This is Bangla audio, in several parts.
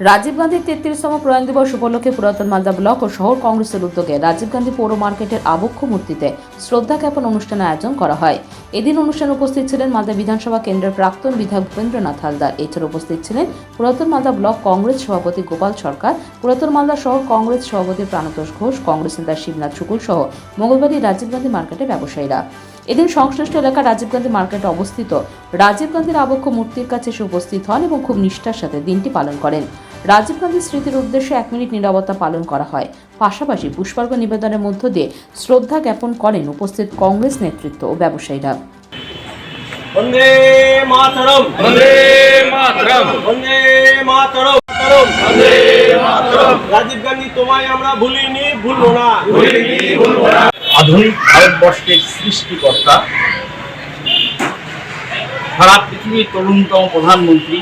রাজীব গান্ধীর তেত্রিশতম প্রয়াণ দিবস উপলক্ষে পুরাতন মালদা ব্লক ও শহর কংগ্রেসের উদ্যোগে রাজীব গান্ধী পৌর মার্কেটের আবক্ষ মূর্তিতে শ্রদ্ধা জ্ঞাপন অনুষ্ঠানের আয়োজন করা হয়। এদিন অনুষ্ঠানে উপস্থিত ছিলেন মালদা বিধানসভা কেন্দ্রের প্রাক্তন বিধায়ক ভূপেন্দ্রনাথ হালদার। এছাড়া উপস্থিত ছিলেন পুরাতন মালদা ব্লক কংগ্রেস সভাপতি গোপাল সরকার, পুরাতন মালদা শহর কংগ্রেস সভাপতি প্রাণতোষ ঘোষ, কংগ্রেস নেতা শিবনাথ শুকুল সহ মঙ্গলবারই রাজীব গান্ধী মার্কেটের ব্যবসায়ীরা। এদিন সংশ্লিষ্ট এলাকা রাজীব গান্ধী মার্কেটে অবস্থিত। রাজীব গান্ধীর আবক্ষ মূর্তির কাছে এসে উপস্থিত হন এবং খুব নিষ্ঠার সাথে দিনটি পালন করেন। রাজীব গান্ধীর স্মৃতির উদ্দেশ্যে এক মিনিট নিরবতা পালন করা হয়। পাশাপাশি পুষ্পার্ঘ নিবেদনের মধ্য দিয়ে শ্রদ্ধা জ্ঞাপন করেন উপস্থিত কংগ্রেস নেতৃত্ব ও ব্যবসায়ীরা। বন্দে মাতরম। বন্দে মাতরম। বন্দে মাতরম মাতরম। বন্দে মাতরম। রাজীব গান্ধী তোমায় আমরা ভুলিনি ভুলবো না। ভুলিনি ভুলবো না। আধুনিক ভারতবর্ষের সৃষ্টিকর্তা সারা পৃথিবীর তরুণতম প্রধানমন্ত্রী,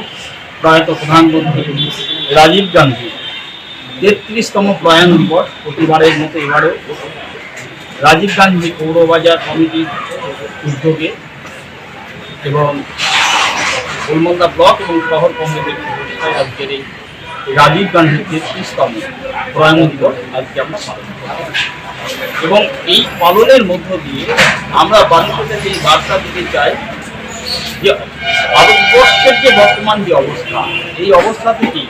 প্রয়াত প্রধানমন্ত্রী রাজীব গান্ধী তেত্রিশতম প্রয়াণ দিবস প্রতিবারের মতো এবারেও রাজীব গান্ধী পৌরবাজার কমিটির উদ্যোগে এবং গোলমন্দা ব্লক এবং শহর কমিটির প্রচেষ্টায় আজকের এই রাজীব গান্ধী তেত্রিশতম প্রয়াণ দিবস আজকে আমরা পালন। এবং এই পালনের মধ্য দিয়ে আমরা মানুষের এই বার্তা দিতে চাই যে ভারতবর্ষের যে বর্তমান যে অবস্থা, এই অবস্থা থেকে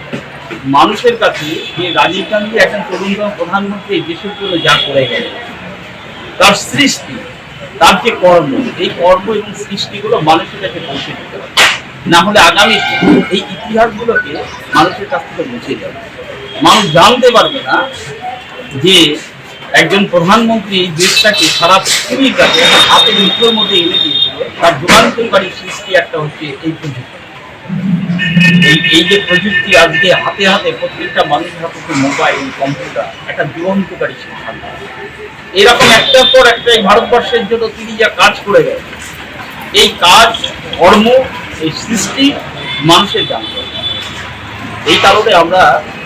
মানুষের কাছে যে রাজীব গান্ধী একজন তরুণতম প্রধানমন্ত্রী দেশের জন্য যা করে গেল তার সৃষ্টি, তার যে কর্ম, এই কর্ম এবং সৃষ্টিগুলো মানুষের কাছে পৌঁছে দিতে হবে। না হলে আগামী এই ইতিহাসগুলোকে মানুষের কাছ থেকে মুছে যাবে মানুষ জানতে পারবে না যে একজন প্রধানমন্ত্রী দেশটাকে সারা পৃথিবীর কাছে হাতে মুঠোর মধ্যে এনে দিয়েছিল তার যুগান্তকারী সৃষ্টি একটা হচ্ছে এই প্রযুক্তি এই এই যে প্রযুক্তি আজকে হাতে হাতে প্রত্যেকটা মানুষের হাতে মোবাইল, কম্পিউটার, একটা যুগান্তকারী সিদ্ধান্ত এরকম একটার পর একটা এই ভারতবর্ষের জন্য তিনি যা কাজ করে গেছেন এই কাজ, কর্ম, এই সৃষ্টি মানুষের জানতে। এই কারণে আমরা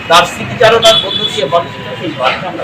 তার স্মৃতিচারণার মধ্য দিয়ে মানুষের কাছে এই বার্তা আমরা।